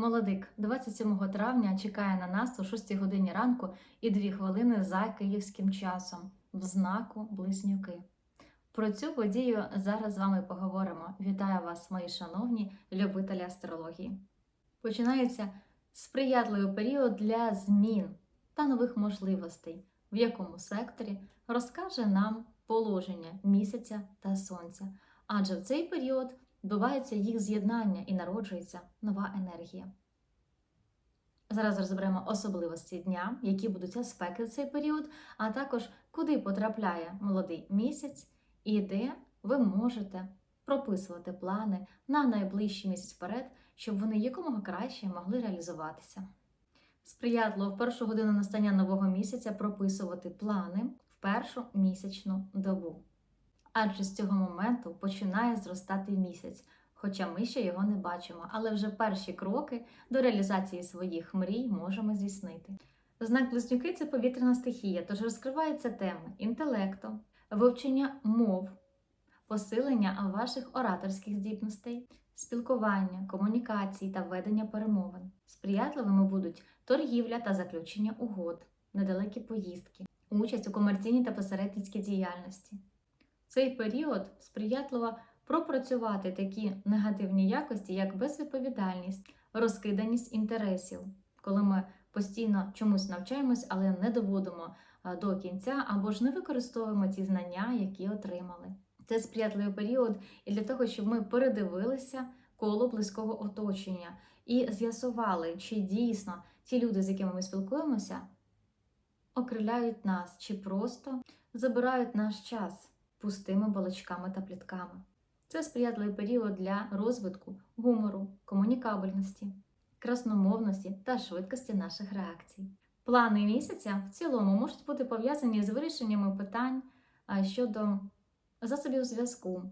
Молодик 27 травня чекає на нас о 6 годині ранку і 2 хвилини за київським часом в знаку Близнюки. Про цю подію зараз з вами поговоримо. Вітаю вас, мої шановні любителі астрології. Починається сприятливий період для змін та нових можливостей, в якому секторі розкаже нам положення місяця та сонця. Адже в цей період відбувається їх з'єднання і народжується нова енергія. Зараз розберемо особливості дня, які будуть аспекти в цей період, а також куди потрапляє молодий місяць і де ви можете прописувати плани на найближчий місяць вперед, щоб вони якомога краще могли реалізуватися. Сприятливо в першу годину настання нового місяця прописувати плани в першу місячну добу. Адже з цього моменту починає зростати місяць, хоча ми ще його не бачимо, але вже перші кроки до реалізації своїх мрій можемо здійснити. Знак близнюки це повітряна стихія, тож розкриваються теми інтелекту, вивчення мов, посилення ваших ораторських здібностей, спілкування, комунікації та ведення перемовин. Сприятливими будуть торгівля та заключення угод, недалекі поїздки, участь у комерційній та посередницькій діяльності. Цей період сприятливо пропрацювати такі негативні якості, як безвідповідальність, розкиданість інтересів, коли ми постійно чомусь навчаємось, але не доводимо до кінця або ж не використовуємо ті знання, які отримали. Це сприятливий період і для того, щоб ми передивилися коло близького оточення і з'ясували, чи дійсно ті люди, з якими ми спілкуємося, окриляють нас, чи просто забирають наш час пустими балачками та плітками. Це сприятливий період для розвитку гумору, комунікабельності, красномовності та швидкості наших реакцій. Плани місяця в цілому можуть бути пов'язані з вирішеннями питань щодо засобів зв'язку,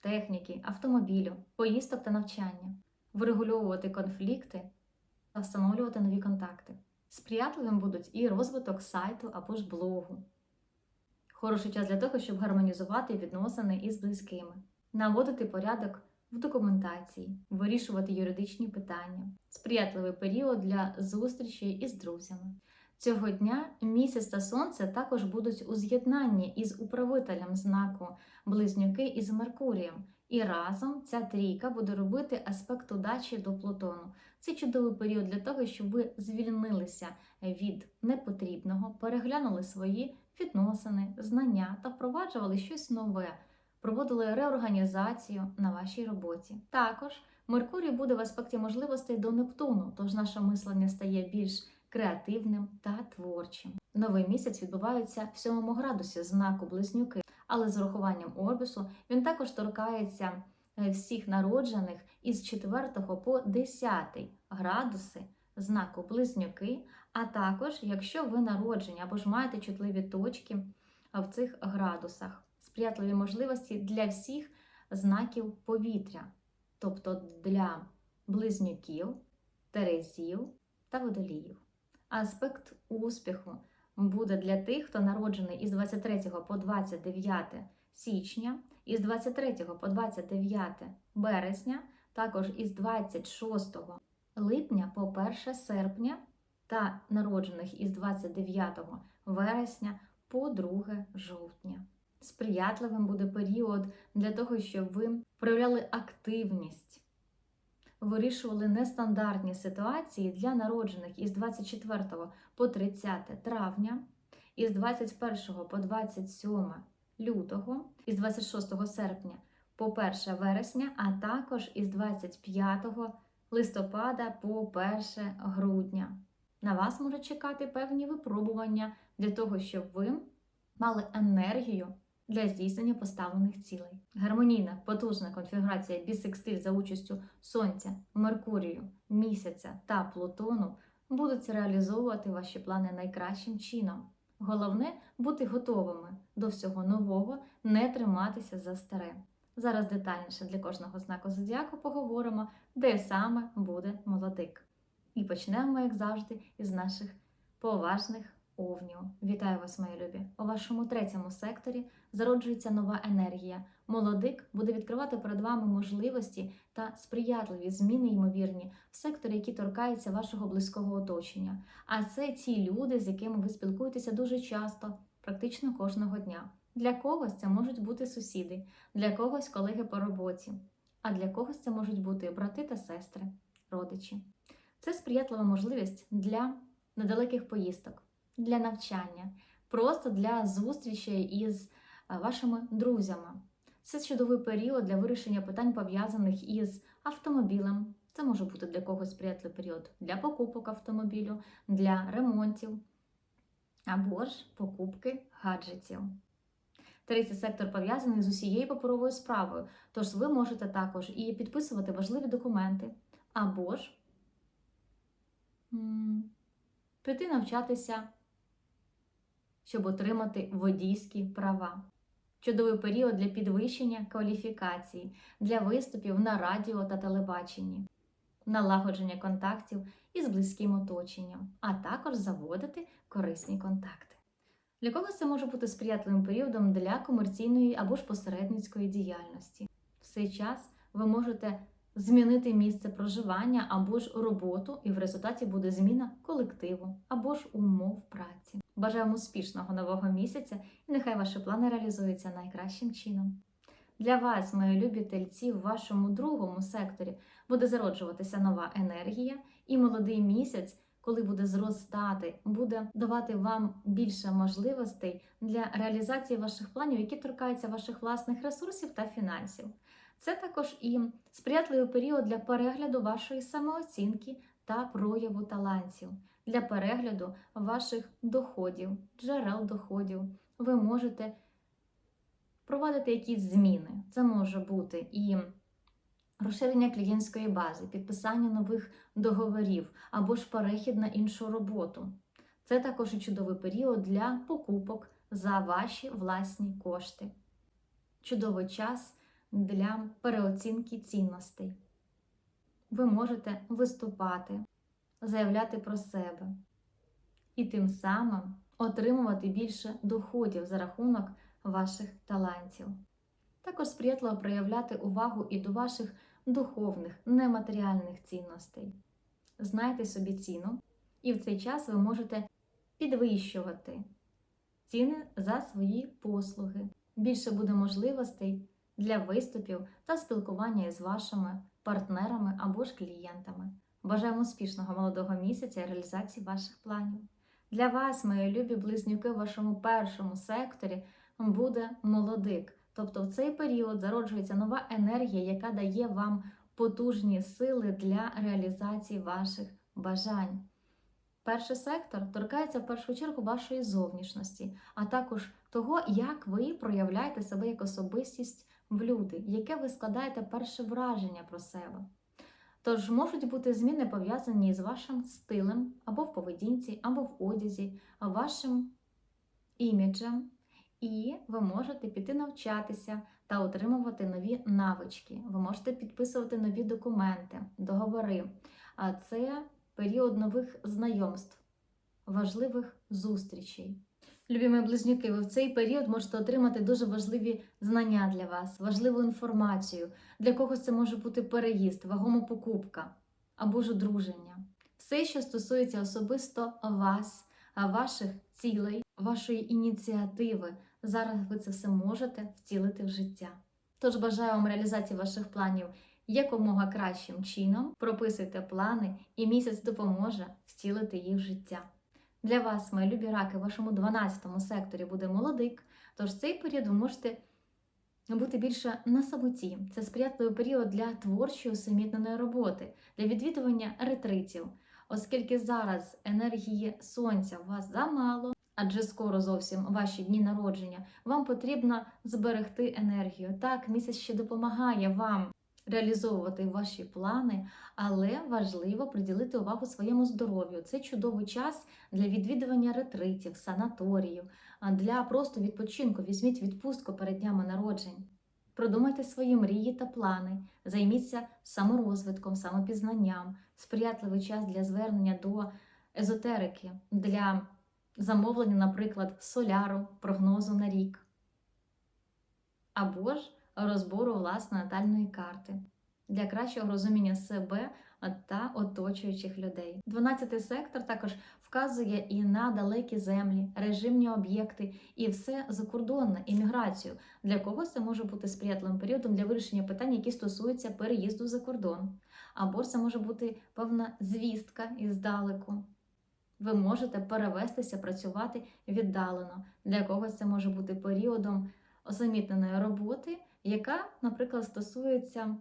техніки, автомобілю, поїздок та навчання, врегульовувати конфлікти та встановлювати нові контакти. Сприятливим будуть і розвиток сайту або ж блогу. Хороший час для того, щоб гармонізувати відносини із близькими, наводити порядок в документації, вирішувати юридичні питання, сприятливий період для зустрічі із друзями. Цього дня місяць та сонце також будуть у з'єднанні із управителем знаку Близнюки із Меркурієм, і разом ця трійка буде робити аспект удачі до Плутону. Це чудовий період для того, щоб ви звільнилися від непотрібного, переглянули свої відносини, знання та впроваджували щось нове, проводили реорганізацію на вашій роботі. Також Меркурій буде в аспекті можливостей до Нептуну, тож наше мислення стає більш креативним та творчим. Новий місяць відбувається в 7 градусі знаку близнюки, але з урахуванням орбісу він також торкається е, всіх народжених із 4 по 10 градуси знаку близнюки, а також якщо ви народжені або ж маєте чутливі точки в цих градусах, сприятливі можливості для всіх знаків повітря, тобто для близнюків, терезів та водоліїв. Аспект успіху буде для тих, хто народжений із 23 по 29 січня, із 23 по 29 березня, також із 26 липня по 1 серпня та народжених із 29 вересня по 2 жовтня. Сприятливим буде період для того, щоб ви проявляли активність вирішували нестандартні ситуації для народжених із 24 по 30 травня, із 21 по 27 лютого, із 26 серпня по 1 вересня, а також із 25 листопада по 1 грудня. На вас можуть чекати певні випробування для того, щоб ви мали енергію для здійснення поставлених цілей. Гармонійна, потужна конфігурація бісекстиль за участю Сонця, Меркурію, Місяця та Плутону будуть реалізовувати ваші плани найкращим чином. Головне бути готовими до всього нового, не триматися за старе. Зараз детальніше для кожного знаку зодіаку поговоримо, де саме буде молодик. І почнемо, як завжди, із наших поважних Овню. Вітаю вас, мої любі! У вашому третьому секторі зароджується нова енергія. Молодик буде відкривати перед вами можливості та сприятливі зміни, ймовірні, в секторі, які торкаються вашого близького оточення. А це ті люди, з якими ви спілкуєтеся дуже часто, практично кожного дня. Для когось це можуть бути сусіди, для когось колеги по роботі, а для когось це можуть бути брати та сестри, родичі. Це сприятлива можливість для недалеких поїздок, для навчання, просто для зустрічей із е, вашими друзями. Це чудовий період для вирішення питань, пов'язаних із автомобілем. Це може бути для когось сприятливий період для покупок автомобілю, для ремонтів або ж покупки гаджетів. Третій сектор пов'язаний з усією паперовою справою, тож ви можете також і підписувати важливі документи, або ж піти навчатися, щоб отримати водійські права. Чудовий період для підвищення кваліфікації, для виступів на радіо та телебаченні, налагодження контактів із близьким оточенням, а також заводити корисні контакти. Для когось це може бути сприятливим періодом для комерційної або ж посередницької діяльності. В цей час ви можете змінити місце проживання або ж роботу, і в результаті буде зміна колективу або ж умов праці. Бажаю вам успішного нового місяця і нехай ваші плани реалізуються найкращим чином. Для вас, мої любі тельці, в вашому другому секторі буде зароджуватися нова енергія, і молодий місяць, коли буде зростати, буде давати вам більше можливостей для реалізації ваших планів, які торкаються ваших власних ресурсів та фінансів. Це також і сприятливий період для перегляду вашої самооцінки та прояву талантів, для перегляду ваших доходів, джерел доходів. Ви можете проводити якісь зміни. Це може бути і розширення клієнтської бази, підписання нових договорів або ж перехід на іншу роботу. Це також і чудовий період для покупок за ваші власні кошти. Чудовий час для переоцінки цінностей. Ви можете виступати, заявляти про себе і тим самим отримувати більше доходів за рахунок ваших талантів. Також сприятливо проявляти увагу і до ваших духовних, нематеріальних цінностей. Знайте собі ціну, і в цей час ви можете підвищувати ціни за свої послуги. Більше буде можливостей для виступів та спілкування із вашими партнерами або ж клієнтами. Бажаємо успішного молодого місяця і реалізації ваших планів. Для вас, мої любі близнюки, в вашому першому секторі буде молодик. Тобто в цей період зароджується нова енергія, яка дає вам потужні сили для реалізації ваших бажань. Перший сектор торкається в першу чергу вашої зовнішності, а також того, як ви проявляєте себе як особистість в люди, яке ви складаєте перше враження про себе. Тож можуть бути зміни пов'язані з вашим стилем або в поведінці, або в одязі, вашим іміджем, і ви можете піти навчатися та отримувати нові навички. Ви можете підписувати нові документи, договори. А це період нових знайомств, важливих зустрічей. Любімі близнюки, ви в цей період можете отримати дуже важливі знання для вас, важливу інформацію. Для когось це може бути переїзд, вагома покупка або ж одруження. Все, що стосується особисто вас, ваших цілей, вашої ініціативи. Зараз ви це все можете втілити в життя. Тож бажаю вам реалізації ваших планів якомога кращим чином. Прописуйте плани, і місяць допоможе втілити їх в життя. Для вас, мої любі раки, в вашому 12 секторі буде молодик, тож цей період ви можете бути більше на самоті. Це сприятливий період для творчої усамітненої роботи, для відвідування ретритів, оскільки зараз енергії сонця у вас замало, адже скоро зовсім ваші дні народження, вам потрібно зберегти енергію. Так, місяць ще допомагає вам реалізовувати ваші плани, але важливо приділити увагу своєму здоров'ю. Це чудовий час для відвідування ретритів, санаторіїв, для просто відпочинку. Візьміть відпустку перед днями народжень. Продумайте свої мрії та плани, займіться саморозвитком, самопізнанням, сприятливий час для звернення до езотерики, для замовлення, наприклад, соляру, прогнозу на рік, або ж розбору власної натальної карти для кращого розуміння себе та оточуючих людей. 12 сектор також вказує і на далекі землі, режимні об'єкти, і все закордонне, імміграцію. Для когось це може бути сприятливим періодом для вирішення питань, які стосуються переїзду за кордон. Або ж це може бути певна звістка іздалеку. Ви можете перевестися, працювати віддалено. Для когось це може бути періодом осамітненої роботи, яка, наприклад, стосується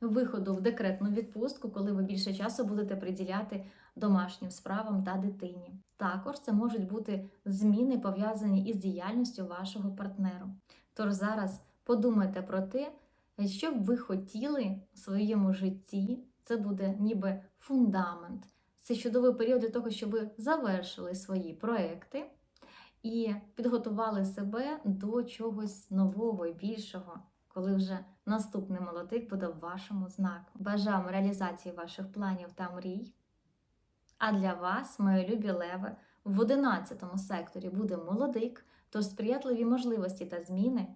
виходу в декретну відпустку, коли ви більше часу будете приділяти домашнім справам та дитині. Також це можуть бути зміни, пов'язані із діяльністю вашого партнеру. Тож зараз подумайте про те, що б ви хотіли в своєму житті, це буде ніби фундамент. Це чудовий період для того, щоб ви завершили свої проекти і підготували себе до чогось нового і більшого, коли вже наступний молодик буде в вашому знаку. Бажаємо реалізації ваших планів та мрій. А для вас, мої любі леви, в 11 секторі буде молодик, тож сприятливі можливості та зміни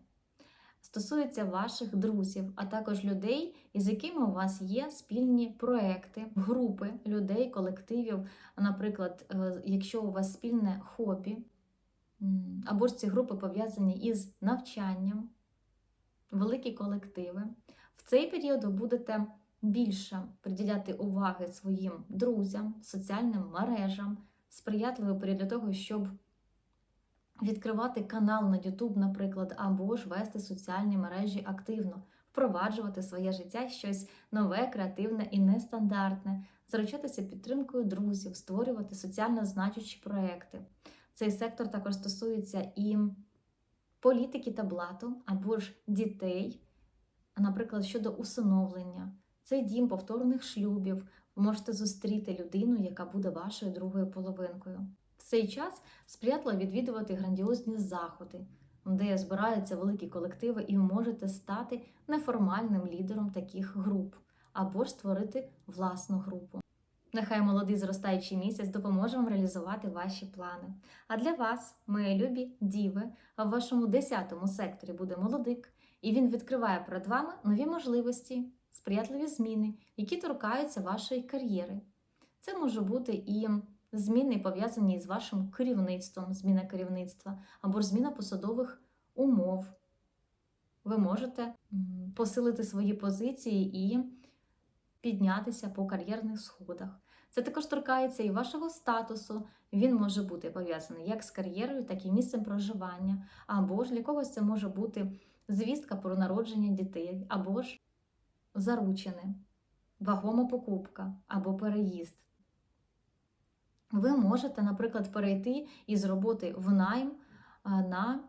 стосуються ваших друзів, а також людей, із якими у вас є спільні проекти, групи людей, колективів. Наприклад, е, якщо у вас спільне хобі, або ж ці групи пов'язані із навчанням, великі колективи. В цей період ви будете більше приділяти уваги своїм друзям, соціальним мережам, сприятливий період для того, щоб відкривати канал на YouTube, наприклад, або ж вести соціальні мережі активно, впроваджувати своє життя щось нове, креативне і нестандартне, заручатися підтримкою друзів, створювати соціально значущі проекти. Цей сектор також стосується і політики та блату, або ж дітей, наприклад, щодо усиновлення. Це дім повторних шлюбів. Ви можете зустріти людину, яка буде вашою другою половинкою. Цей час сприятливо відвідувати грандіозні заходи, де збираються великі колективи, і можете стати неформальним лідером таких груп, або ж створити власну групу. Нехай молодий зростаючий місяць допоможе вам реалізувати ваші плани. А для вас, мої любі діви, в вашому 10 секторі буде молодик, і він відкриває перед вами нові можливості, сприятливі зміни, які торкаються вашої кар'єри. Це може бути і зміни, пов'язані з вашим керівництвом, зміна керівництва, або ж зміна посадових умов. Ви можете посилити свої позиції і піднятися по кар'єрних сходах. Це також торкається і вашого статусу. Він може бути пов'язаний як з кар'єрою, так і місцем проживання, або ж для когось це може бути звістка про народження дітей, або ж заручене, вагома покупка або переїзд. Ви можете, наприклад, перейти із роботи в найм на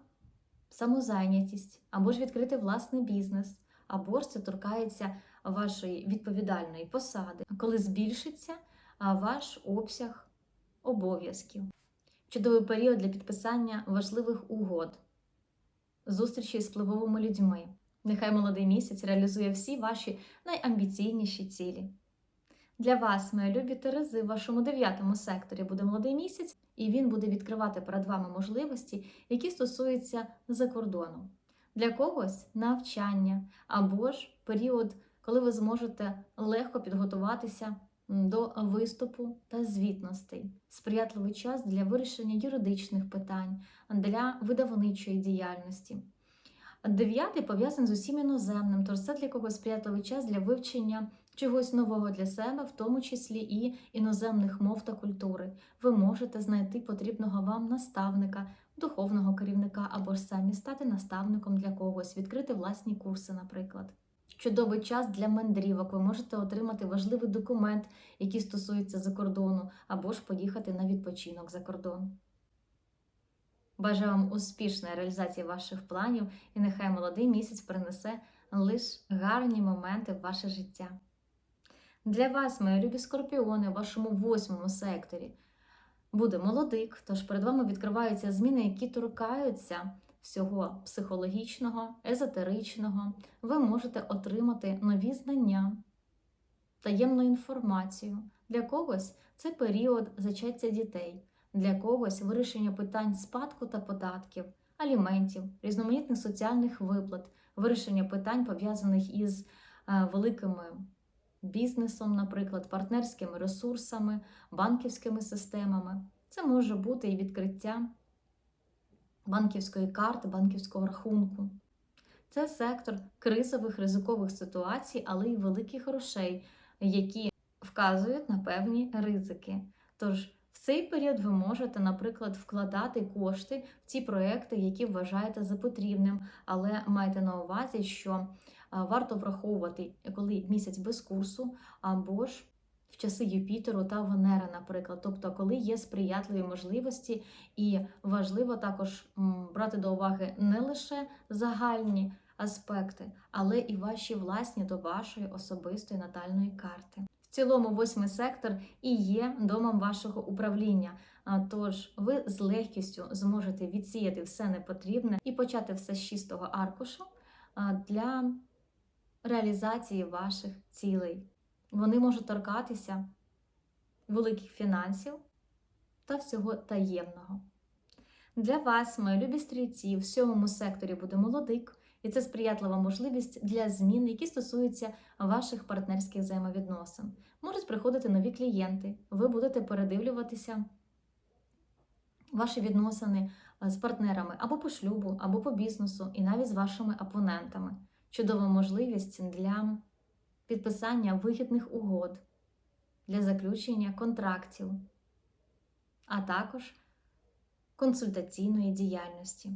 самозайнятість, або ж відкрити власний бізнес, або ж це торкається вашої відповідальної посади, коли збільшиться ваш обсяг обов'язків. Чудовий період для підписання важливих угод, зустрічі з впливовими людьми. Нехай молодий місяць реалізує всі ваші найамбіційніші цілі. Для вас, мої любі Терези, в вашому дев'ятому секторі буде молодий місяць, і він буде відкривати перед вами можливості, які стосуються за кордону. Для когось навчання або ж період, коли ви зможете легко підготуватися до виступу та звітностей, сприятливий час для вирішення юридичних питань, для видавничої діяльності. Дев'ятий пов'язаний з усім іноземним, тож це для когось сприятливий час для вивчення чогось нового для себе, в тому числі і іноземних мов та культури. Ви можете знайти потрібного вам наставника, духовного керівника або ж самі стати наставником для когось, відкрити власні курси, наприклад. Чудовий час для мандрівок. Ви можете отримати важливий документ, який стосується закордону, або ж поїхати на відпочинок за кордон. Бажаю вам успішної реалізації ваших планів і нехай молодий місяць принесе лише гарні моменти в ваше життя. Для вас, мої любі скорпіони, в вашому восьмому секторі буде молодик, тож перед вами відкриваються зміни, які торкаються всього психологічного, езотеричного. Ви можете отримати нові знання, таємну інформацію. Для когось це період зачаття дітей. Для когось вирішення питань спадку та податків, аліментів, різноманітних соціальних виплат, вирішення питань пов'язаних із е, великими бізнесом, наприклад, партнерськими ресурсами, банківськими системами. Це може бути і відкриття банківської карти, банківського рахунку. Це сектор кризових ризикових ситуацій, але й великих грошей, які вказують на певні ризики. Тож в цей період ви можете, наприклад, вкладати кошти в ті проекти, які вважаєте за потрібним, але майте на увазі, що варто враховувати, коли місяць без курсу, або ж в часи Юпітеру та Венери, наприклад, тобто, коли є сприятливі можливості, і важливо також брати до уваги не лише загальні аспекти, але і ваші власні до вашої особистої натальної карти. В цілому, восьмий сектор і є домом вашого управління. Тож ви з легкістю зможете відсіяти все непотрібне і почати все з чистого аркушу для реалізації ваших цілей. Вони можуть торкатися великих фінансів та всього таємного. Для вас, мої любі стрільці, в сьомому секторі буде молодик, і це сприятлива можливість для змін, які стосуються ваших партнерських взаємовідносин. Можуть приходити нові клієнти, ви будете передивлюватися ваші відносини з партнерами або по шлюбу, або по бізнесу, і навіть з вашими опонентами. Чудова можливість для підписання вигідних угод, для заключення контрактів, а також консультаційної діяльності,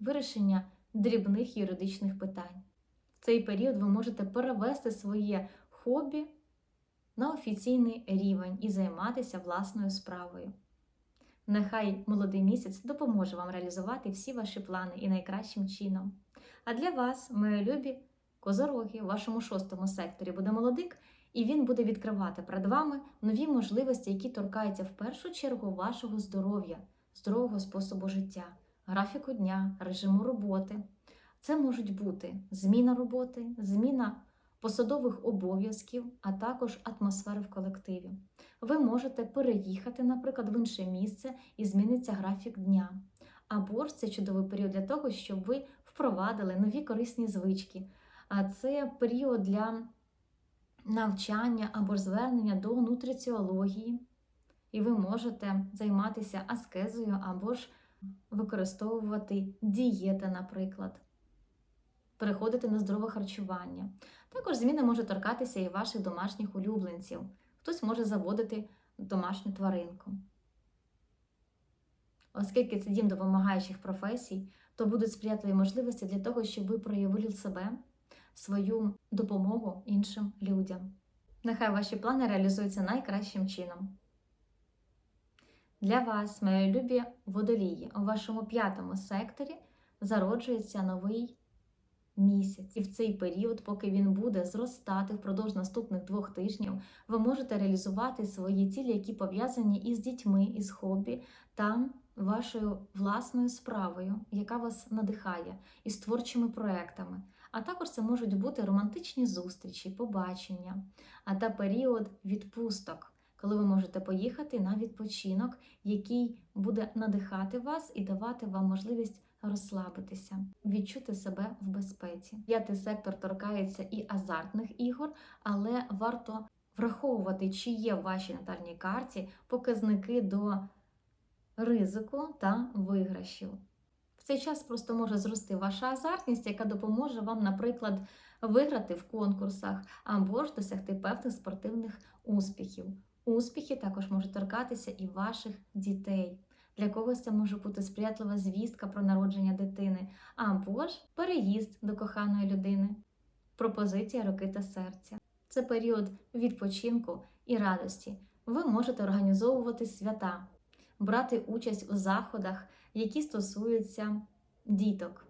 вирішення дрібних юридичних питань. В цей період ви можете перевести своє хобі на офіційний рівень і займатися власною справою. Нехай молодий місяць допоможе вам реалізувати всі ваші плани і найкращим чином. А для вас, мої любі козороги, у вашому шостому секторі буде молодик, і він буде відкривати перед вами нові можливості, які торкаються в першу чергу вашого здоров'я, здорового способу життя, графіку дня, режиму роботи. Це можуть бути зміна роботи, зміна посадових обов'язків, а також атмосфери в колективі. Ви можете переїхати, наприклад, в інше місце і зміниться графік дня. Або ж це чудовий період для того, щоб ви впровадили нові корисні звички. А це період для навчання або звернення до нутриціології, і ви можете займатися аскезою або ж використовувати дієти, наприклад, переходити на здорове харчування. Також зміни може торкатися і ваших домашніх улюбленців. Хтось може заводити домашню тваринку. Оскільки це дім допомагаючих професій, то будуть сприятливі можливості для того, щоб ви проявили себе, свою допомогу іншим людям. Нехай ваші плани реалізуються найкращим чином. Для вас, мої любі водолії, у вашому п'ятому секторі зароджується новий місяць. І в цей період, поки він буде зростати впродовж наступних двох тижнів, ви можете реалізувати свої цілі, які пов'язані із дітьми, із хобі та вашою власною справою, яка вас надихає, із творчими проектами. А також це можуть бути романтичні зустрічі, побачення, а та період відпусток, коли ви можете поїхати на відпочинок, який буде надихати вас і давати вам можливість розслабитися, відчути себе в безпеці. П'ятий сектор торкається і азартних ігор, але варто враховувати, чи є в вашій натальній карті показники до ризику та виграшів. В цей час просто може зрости ваша азартність, яка допоможе вам, наприклад, виграти в конкурсах або ж досягти певних спортивних успіхів. Успіхи також можуть торкатися і ваших дітей. Для когось це може бути сприятлива звістка про народження дитини, або ж переїзд до коханої людини, пропозиція руки та серця. Це період відпочинку і радості. Ви можете організовувати свята, брати участь у заходах, які стосуються діток,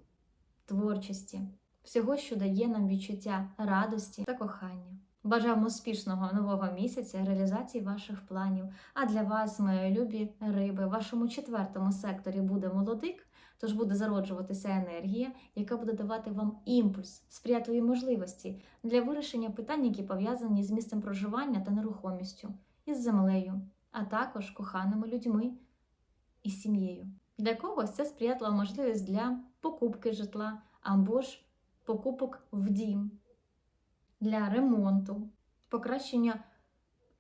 творчості, всього, що дає нам відчуття радості та кохання. Бажаємо успішного нового місяця, реалізації ваших планів. А для вас, мої любі риби, в вашому четвертому секторі буде молодик, тож буде зароджуватися енергія, яка буде давати вам імпульс, сприятливі можливості для вирішення питань, які пов'язані з місцем проживання та нерухомістю, із землею, а також коханими людьми, із сім'єю. Для когось це сприятлива можливість для покупки житла або ж покупок в дім, для ремонту, покращення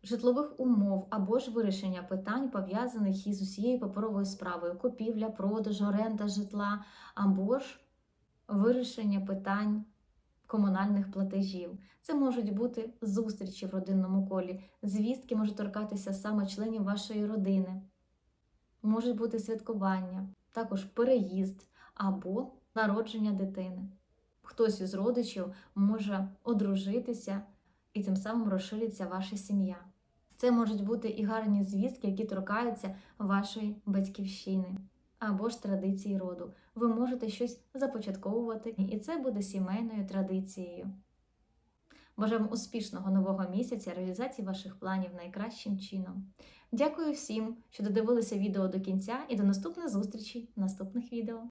житлових умов або ж вирішення питань, пов'язаних із усією паперовою справою, купівля, продаж, оренда житла, або ж вирішення питань комунальних платежів. Це можуть бути зустрічі в родинному колі, звістки можуть торкатися саме членів вашої родини, можуть бути святкування, також переїзд або народження дитини. Хтось із родичів може одружитися і тим самим розшириться ваша сім'я. Це можуть бути і гарні звістки, які торкаються вашої батьківщини або ж традиції роду. Ви можете щось започатковувати, і це буде сімейною традицією. Бажаємо успішного нового місяця, реалізації ваших планів найкращим чином. Дякую всім, що додивилися відео до кінця, і до наступних зустрічей в наступних відео.